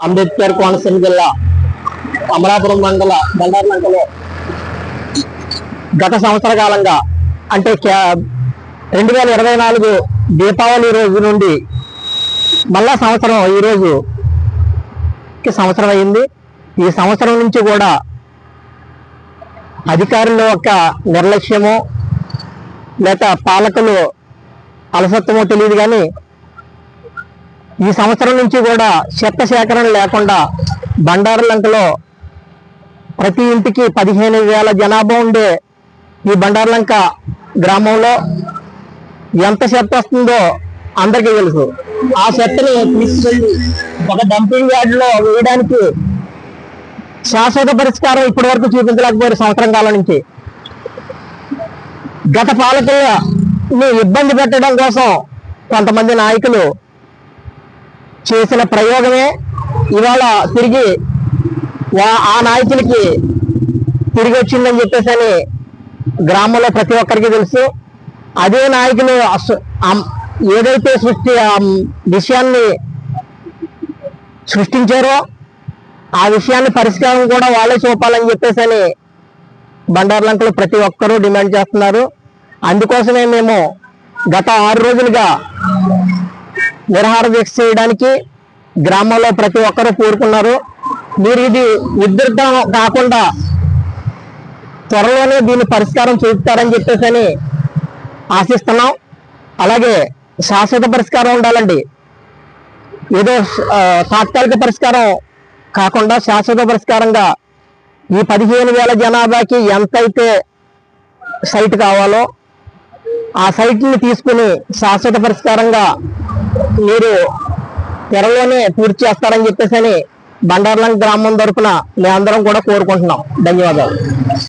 అంబేద్కర్ కోనసీమ జిల్లా అమలాపురం మండల బండారులంకలో గత సంవత్సర కాలంగా అంటే రెండు వేల ఇరవై నాలుగు దీపావళి రోజు నుండి మళ్ళా సంవత్సరం ఈ రోజు కి సంవత్సరం అయింది. ఈ సంవత్సరం నుంచి కూడా అధికారుల యొక్క నిర్లక్ష్యము లేక పాలకులు అలసత్వమో తెలియదు కానీ ఈ సంవత్సరం నుంచి కూడా చెత్త సేకరణ లేకుండా బండారులంకలో ప్రతి ఇంటికి పదిహేను వేల జనాభా ఉండే ఈ బండారులంక గ్రామంలో ఎంత చెత్త వస్తుందో అందరికీ తెలుసు. ఆ చెత్తని తీసుకెళ్ళి ఒక డంపింగ్ యార్డ్లో వేయడానికి శాశ్వత పరిష్కారం ఇప్పటి వరకు చూపించలేకపోయారు సంవత్సరం కాలం నుంచి. గత పాలకులను ఇబ్బంది పెట్టడం కోసం కొంతమంది నాయకులు చేసిన ప్రయోగమే ఇవాళ తిరిగి ఆ నాయకులకి తిరిగి వచ్చిందని చెప్పేసి అని గ్రామంలో ప్రతి ఒక్కరికి తెలుసు. అదే నాయకులు ఏదైతే సృష్టి ఆ విషయాన్ని సృష్టించారో ఆ విషయాన్ని పరిష్కారం కూడా వాళ్ళే చూపాలని చెప్పేసి అని బండారులంకలు ప్రతి ఒక్కరూ డిమాండ్ చేస్తున్నారు. అందుకోసమే మేము గత ఆరు రోజులుగా నిరహార దీక్ష చేయడానికి గ్రామంలో ప్రతి ఒక్కరూ కోరుకున్నారు. మీరు ఇది ఉద్రిక్తం కాకుండా త్వరలోనే దీన్ని పరిష్కారం చూపుతారని చెప్పేసి అని ఆశిస్తున్నాం. అలాగే శాశ్వత పరిష్కారం ఉండాలండి. ఏదో తాత్కాలిక పరిష్కారం కాకుండా శాశ్వత పరిష్కారంగా ఈ పదిహేను వేల జనాభాకి ఎంతైతే సైట్ కావాలో ఆ సైట్ని తీసుకుని శాశ్వత పరిష్కారంగా మీరు త్వరలోనే పూర్తి చేస్తారని చెప్పేసి అని బండార్లం గ్రామం తరపున మేమందరం కూడా కోరుకుంటున్నాం. ధన్యవాదాలు.